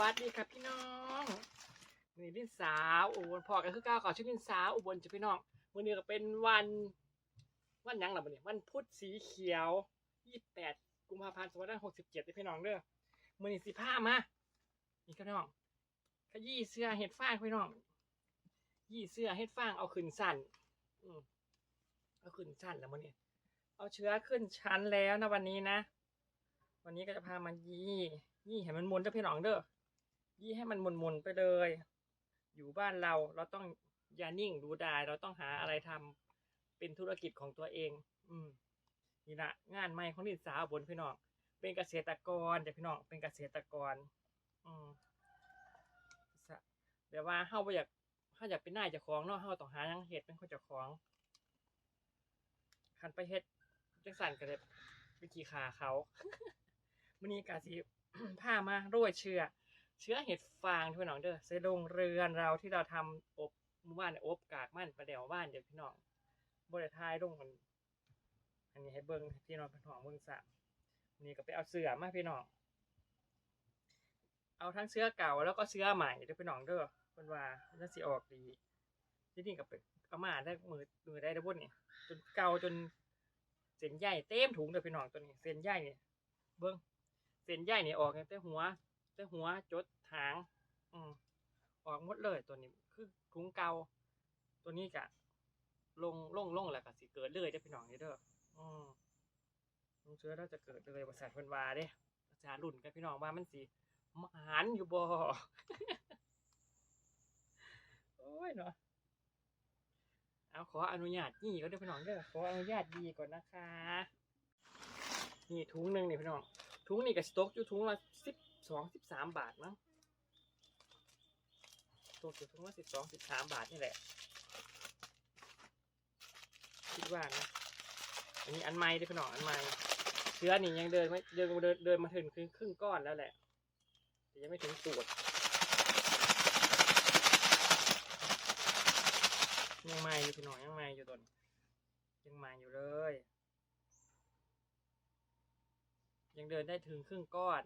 วัสดีครับพี่น้องนี่ลินสาวอุบลพอกันคือก้าวก่อนชื่อลินสาวอุบลจ้ะพี่น้องวันนี้ก็เป็นวันวันยังล่ะวันนี้วันพุธสีเขียว28กุมภาพันธ์2567ที่พี่น้องเด้อมือนี้สิพามานี่ครับพี่น้องขยี้เสื้อเห็ดฟางพี่น้องยี่เสื้อเฮ็ดฟางเอาขึ้นสั่นอืมเอาขึ้นสั่นแล้วมื้อนี้เอาเชื้อขึ้นชั้นแล้วนะวันนี้นะ วันนี้ก็จะพามันยี่ยี่ให้มันมุนเด้อพี่น้องเด้อ ยี่ให้มันมุนมุนๆไปเลย อยู่บ้านเราเราต้องอย่านิ่งดูดายเราต้องหาอะไรทำเป็นธุรกิจของตัวเอง อืมนี่ละงานใหม่ของนิสาวบนพี่น้องเป็นเกษตรกรจ้ะพี่น้องเป็นเกษตรกร อืมสะเดี๋ยวว่าเฮาอยากเฮาอยากเป็นนายเจ้าของเนาะเฮาต้องหายังเฮ็ดเป็นคนเจ้าของคันไปเฮ็ดจังสั่นก็ได้ไปขี่ขาเขามื้อนี้กาสิพามาโรยเชื้อ เชื้อเห็ดฟางที่พี่น้องเด้อใส่โรงเรือนเราที่เราทำอบหมู่บ้านเนี่ยอบกากมันประเดี๋ยวบ้านเดี๋ยวพี่น้องบ่ได้ทายลงมันอันนี้ให้เบิ่งพี่น้องพี่น้องเบิ่งซะมื้อนี้ก็ไปเอาเสื้อมาพี่น้อง เอาทั้งเสื้อเก่าแล้วก็เสื้อใหม่เด้อพี่น้องเด้อเพิ่นว่ามันจะสิออกดีที่นี่ก็ไปเอามาได้มือมือได้ได้บุญนี่จนเก่าจนเส้นใหญ่เต็มถุงเด้อพี่น้องตัวนี้เส้นใหญ่เนี่ยเบิ่งเส้นใหญ่เนี่ยออกตั้งแต่หัว แต่หัวจดหาง อืมออกหมดเลยตัวนี้ คือถุงเกาตัวนี้กะลงลงลงแล้วก็สิเกิดเลยเด้อพี่น้องนี่เด้ออืมลงเชื้อแล้วจะเกิดเลยบริษัทเพนวาเด้อาจารย์รุ่นกับพี่น้องว่ามันสิมหันอยู่บ่โอ้ยเนาะเอาขออนุญาตยี่ก็ได้อพี่น้องเด้อขออนุญาตยีก่อนนะคะ นี่ถุงหนึ่งนี่พี่น้องถุงนี่กับสต็อกอยู่ถุงละสิบ สองสิบสามบาทมั้งตกอยู่ถุงละสิบสองสิบสามบาทนี่แหละ คิดว่านะ อันนี้อันใหม่ด้อพี่น้องอันใหม่เชื้อนี่ยังเดินไม่เดินเดินเดินมาถึงครึ่งครึ่งก้อนแล้วแหละ แต่ยังไม่ถึงสูตรยังใหม่อยู่พี่น้องยังใหม่อยู่ตนยังใหม่อยู่เลย ยังเดินได้ถึงครึ่งก้อน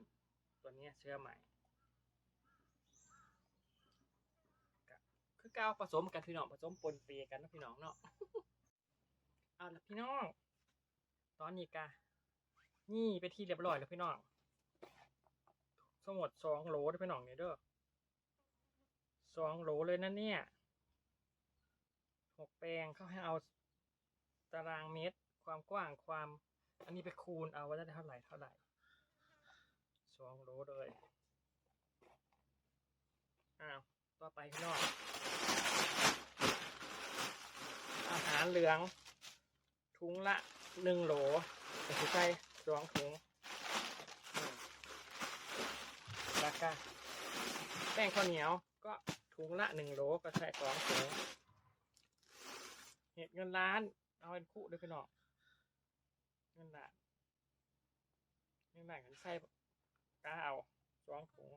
ตัวนี้เชื่อใหม่ก็คือกาผสมกันพี่น้องผสมปนเปียกันนะพี่น้องเนาะเอาละพี่น้อง ตอนนี้กะนี่ไปที่เรียบร้อยแล้วพี่น้องทั้งหมดสองโหลด้อพี่น้องเนี่ยเด้อสองโหลเลยนะเนี่ยหกแปลงเขาให้เอาตารางเมตร ความกว้างความ อันนี้ไปคูณเอาว่าได้เท่าไหร่เท่าไหร่ สองโลเลย อ้าว ต่อไปพี่น้อง อาหารเหลือง ถุงละหนึ่งโหลแต่ใส่สองถุง ราคา แป้งข้าวเหนียวก็ถุงละหนึ่งโหลก็ใส่สองถุง เห็ดเงินล้าน เอาเป็นคู่ด้วยพี่น้องเงินล้านเงินล้านกันใส่ เอาสองถุง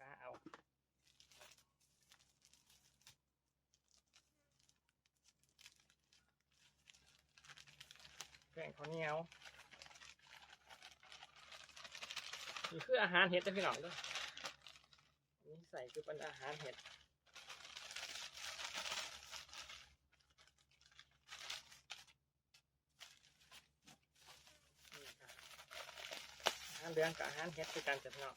ก้าเอาแกงข้าวเหนียวนี่คืออาหารเห็ดนะพี่น้องเด้วยนี่ใส่คือเป็นอาหารเห็ดนี่ครับอารเดืองกับอาหารเห็ดคือการจัดเนาะ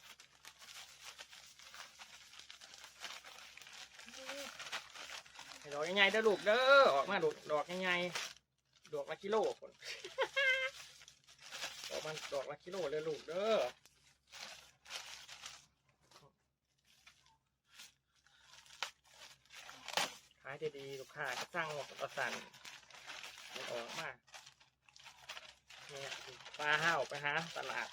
ให้ดอกใหญ่ๆเด้อลูกเด้อออกมาดอกดอกใหญ่ๆดอกละกิโลคนดอกมันดอกละกิโลเลยลูกเด้อขายดีๆลูกค้าก็สร้างหมดประสันออกมาเนี่ยปลาห้าวไปหาตลาด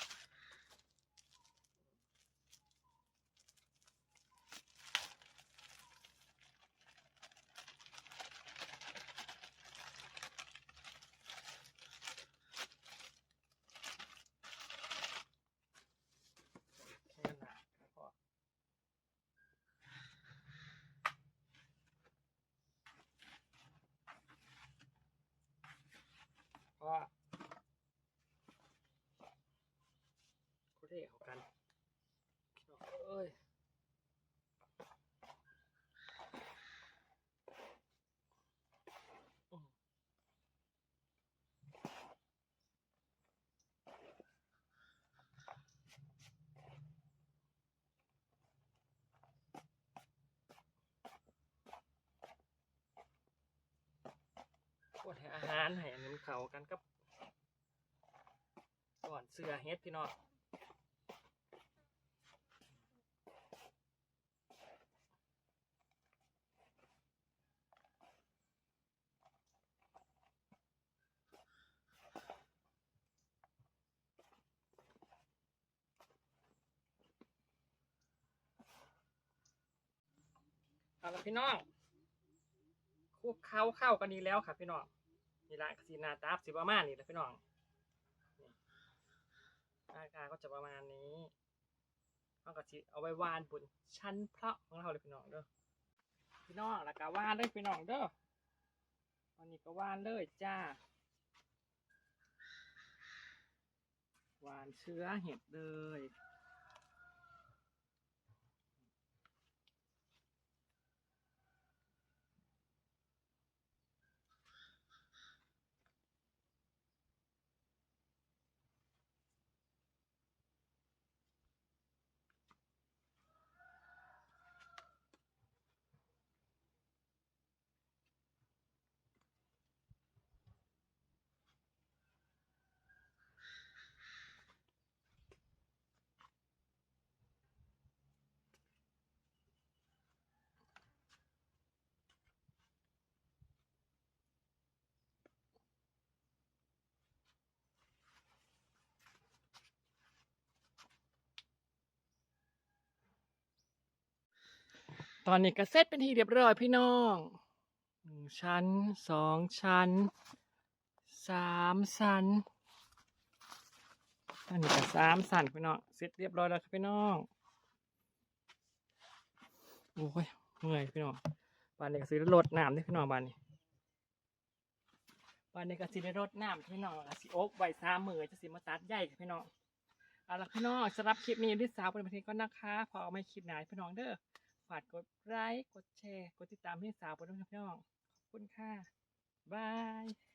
แค่นั้นแหละพอ เพราะ เท่เอากันพี่น้องเอ้ยอืมป วดให้อารให้อันนี้มันเข้ากันกับก่อนเสื้อเฮ็ดพี่น้องเอาละพี่น้องคุกเข้าเข้ากันดีแล้วครับพี่น้อง นี่ละสีนาตาสิประมาณนี้แหละพี่น้องนี่หน้าตาก็จะประมาณนี้เอากระสิเอาไว้วานบนชั้นพระของเราเลยพี่น้องเด้อพี่น้องแล้วก็วานเลยพี่น้องเด้อวันนี้ก็วานเลยจ้าวานเชื้อเห็ดเลย ตอนนี้ก็เสร็จเป็นที่เรียบร้อยพี่น้องหนึ่งชั้นสองชั้นสามชั้นอันนี้ก็สามชั้นพี่น้องเสร็จเรียบร้อยแล้วครับพี่น้องโอ้ยเหนื่อยพี่น้องบ้านนี้ก็ซื้อรถน้ำด้วยพี่น้องบ้านนี้บ้านนี้ก็ซื้อรถน้ำพี่น้องสิโอ๊บไว้สามมือจะสิมาตัดใหญ่พี่น้องเอาละพี่น้องสำหรับคลิปนี้ที่สาวเป็นประเทศก็นะคะพอเอาไม่คลิปไหนพี่น้องเด้อ ฝากกดไลค์กดแชร์ กดติดตามพี่สาวบนน้องพี่น้องขอบคุณค่ะบาย